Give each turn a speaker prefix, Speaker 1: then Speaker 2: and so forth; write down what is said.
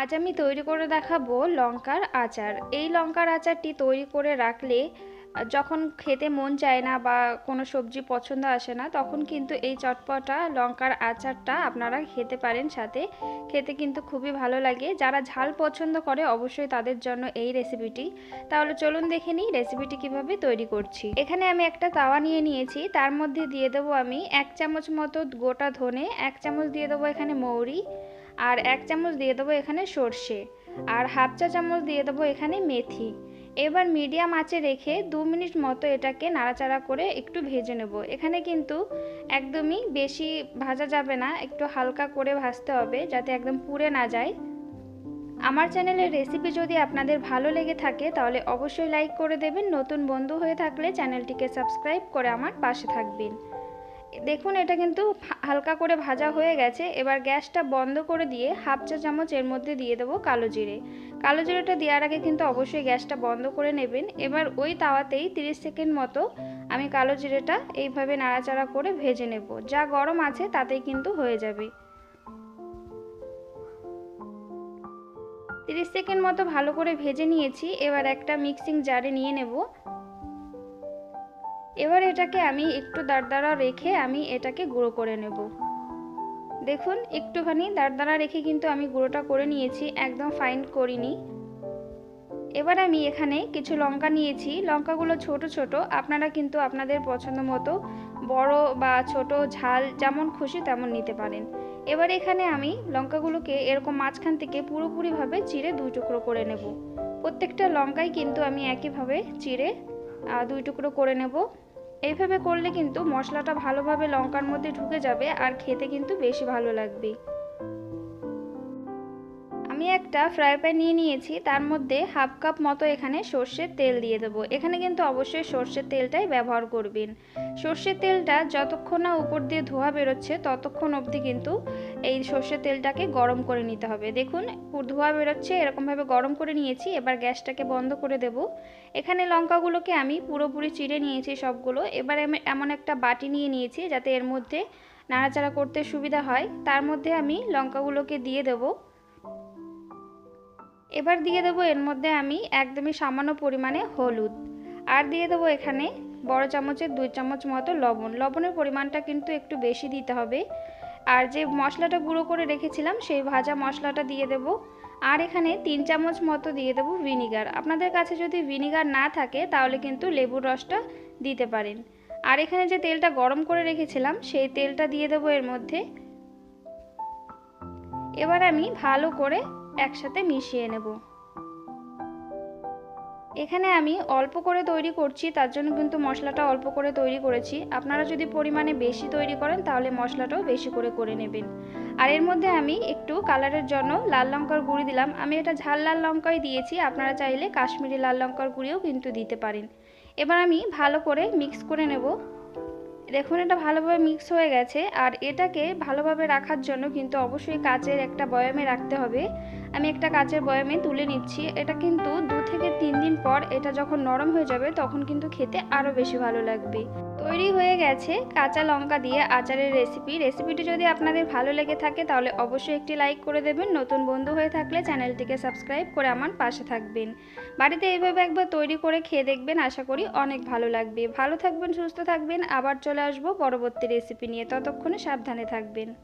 Speaker 1: আজ আমি তৈরি করে দেখাবো লঙ্কার আচার। এই লঙ্কার আচারটি তৈরি করে রাখলে, যখন খেতে মন চায় না বা কোনো সবজি পছন্দ আসে না, তখন কিন্তু এই চটপটা লঙ্কার আচারটা আপনারা খেতে পারেন সাথে। খেতে কিন্তু খুবই ভালো লাগে। যারা ঝাল পছন্দ করে অবশ্যই তাদের জন্য এই রেসিপিটি। তাহলে চলুন দেখে নিই রেসিপিটি কীভাবে তৈরি করছি। এখানে আমি একটা তাওয়া নিয়ে নিয়েছি। তার মধ্যে দিয়ে দেবো আমি এক চামচ মতো গোটা ধনে, এক চামচ দিয়ে দেবো এখানে মৌরি আর এক চামচ দিয়ে দেবো এখানে সর্ষে আর হাফ চা চামচ দিয়ে দেবো এখানে মেথি। এবার মিডিয়াম আঁচে রেখে দু মিনিট মতো এটাকে নাড়াচাড়া করে একটু ভেজে নেব। এখানে কিন্তু একদমই বেশি ভাজা যাবে না, একটু হালকা করে ভাজতে হবে যাতে একদম পুড়ে না যায়। আমার চ্যানেলের রেসিপি যদি আপনাদের ভালো লেগে থাকে তাহলে অবশ্যই লাইক করে দেবেন। নতুন বন্ধু হয়ে থাকলে চ্যানেলটিকে সাবস্ক্রাইব করে আমার পাশে থাকবেন। দেখুন, এটা কিন্তু হালকা করে ভাজা হয়ে গেছে। এবার গ্যাসটা বন্ধ করে দিয়ে হাফ চা চামচ এর মধ্যে দিয়ে দেবো কালো জিরে। কালো জিরেটা দেওয়ার আগে কিন্তু অবশ্যই গ্যাসটা বন্ধ করে নেবেন। এবার ওই তাওয়াতেই 30 সেকেন্ড মতো আমি কালো জিরেটা এইভাবে নাড়াচাড়া করে ভেজে নেব। যা গরম আছে তাতেই কিন্তু হয়ে যাবে। 30 সেকেন্ড মতো ভালো করে ভেজে নিয়েছি। এবার একটা মিক্সিং জারে নিয়ে নেব। এবার এটাকে আমি একটু দাঁড়দাড়া রেখে আমি এটাকে গুঁড়ো করে নেব। দেখুন, একটুখানি দাঁড়দাড়া রেখে কিন্তু আমি গুঁড়োটা করে নিয়েছি, একদম ফাইন করিনি। এবার আমি এখানে কিছু লঙ্কা নিয়েছি, লঙ্কাগুলো ছোট ছোট, আপনারা কিন্তু আপনাদের পছন্দ মতো বড় বা ছোট ঝাল যেমন খুশি তেমন নিতে পারেন। এবার এখানে আমি লঙ্কাগুলোকে এরকম মাঝখান থেকে পুরোপুরিভাবে চিড়ে দুই টুকরো করে নেব। প্রত্যেকটা লঙ্কাই কিন্তু আমি একইভাবে চিড়ে দুই টুকরো করে নেব। এইভাবে করলে কিন্তু মশলাটা ভালোভাবে লঙ্কার মধ্যে ঢুকে যাবে আর খেতে কিন্তু বেশি ভালো লাগবে। আমি একটা ফ্রাই প্যান নিয়ে নিয়েছি, তার মধ্যে হাফ কাপ মতো এখানে সর্ষের তেল দিয়ে দেবো। এখানে কিন্তু অবশ্যই সর্ষের তেলটাই ব্যবহার করবেন। সর্ষের তেলটা যতক্ষণ না উপর দিয়ে ধোয়া বেরোচ্ছে, ততক্ষণ অবধি কিন্তু এই সর্ষের তেলটাকে গরম করে নিতে হবে। দেখুন ধোয়া বেরোচ্ছে, এরকমভাবে গরম করে নিয়েছি, এবার গ্যাসটাকে বন্ধ করে দেব। এখানে লঙ্কাগুলোকে আমি পুরোপুরি চিড়ে নিয়েছি সবগুলো। এবার আমি এমন একটা বাটি নিয়ে নিয়েছি, যাতে এর মধ্যে নাড়াচাড়া করতে সুবিধা হয়। তার মধ্যে আমি লঙ্কাগুলোকে দিয়ে দেবো। এবার দিয়ে দেবো এর মধ্যে আমি একদমই সামান্য পরিমাণে হলুদ। আর দিয়ে দেবো এখানে বড় চামচের দুই চামচ মতো লবণ। লবণের পরিমাণটা কিন্তু একটু বেশি দিতে হবে। আর যে মশলাটা গুঁড়ো করে রেখেছিলাম, সেই ভাজা মশলাটা দিয়ে দেব। আর এখানে তিন চামচ মতো দিয়ে দেবো ভিনিগার। আপনাদের কাছে যদি ভিনিগার না থাকে, তাহলে কিন্তু লেবুর রসটা দিতে পারেন। আর এখানে যে তেলটা গরম করে রেখেছিলাম, সেই তেলটা দিয়ে দেবো এর মধ্যে। এবার আমি ভালো করে একসাথে মিশিয়ে নেব। এখানে আমি অল্প করে তৈরি করছি, তার জন্য কিন্তু মশলাটা অল্প করে তৈরি করেছি। আপনারা যদি পরিমাণে বেশি তৈরি করেন, তাহলে মশলাটাও বেশি করে করে নেবেন। আর এর মধ্যে আমি একটু কালারের জন্য লাল লঙ্কার গুঁড়ি দিলাম। আমি এটা ঝাল লাল লঙ্কাই দিয়েছি, আপনারা চাইলে কাশ্মীরি লাল লঙ্কার গুঁড়িও কিন্তু দিতে পারেন। এবার আমি ভালো করে মিক্স করে নেব। দেখুন, এটা ভালোভাবে মিক্স হয়ে গেছে। আর এটাকে ভালোভাবে রাখার জন্য কিন্তু অবশ্যই কাচের একটা বয়ামে রাখতে হবে। আমি একটা কাচের বয়ামে তুলে নিচ্ছি। এটা কিন্তু দু থেকে তিন দিন পর এটা যখন নরম হয়ে যাবে, তখন কিন্তু খেতে আরও বেশি ভালো লাগবে। তৈরি হয়ে গেছে কাঁচা লঙ্কা দিয়ে আচারের রেসিপি রেসিপিটি যদি আপনাদের ভালো লেগে থাকে, তাহলে অবশ্যই একটি লাইক করে দেবেন। নতুন বন্ধু হয়ে থাকলে চ্যানেলটিকে সাবস্ক্রাইব করে আমার পাশে থাকবেন। বাড়িতে এইভাবে একবার তৈরি করে খেয়ে দেখবেন, আশা করি অনেক ভালো লাগবে। ভালো থাকবেন, সুস্থ থাকবেন। আবার চলে আসব পরবর্তী রেসিপি নিয়ে। ততক্ষণে সাবধানে থাকবেন।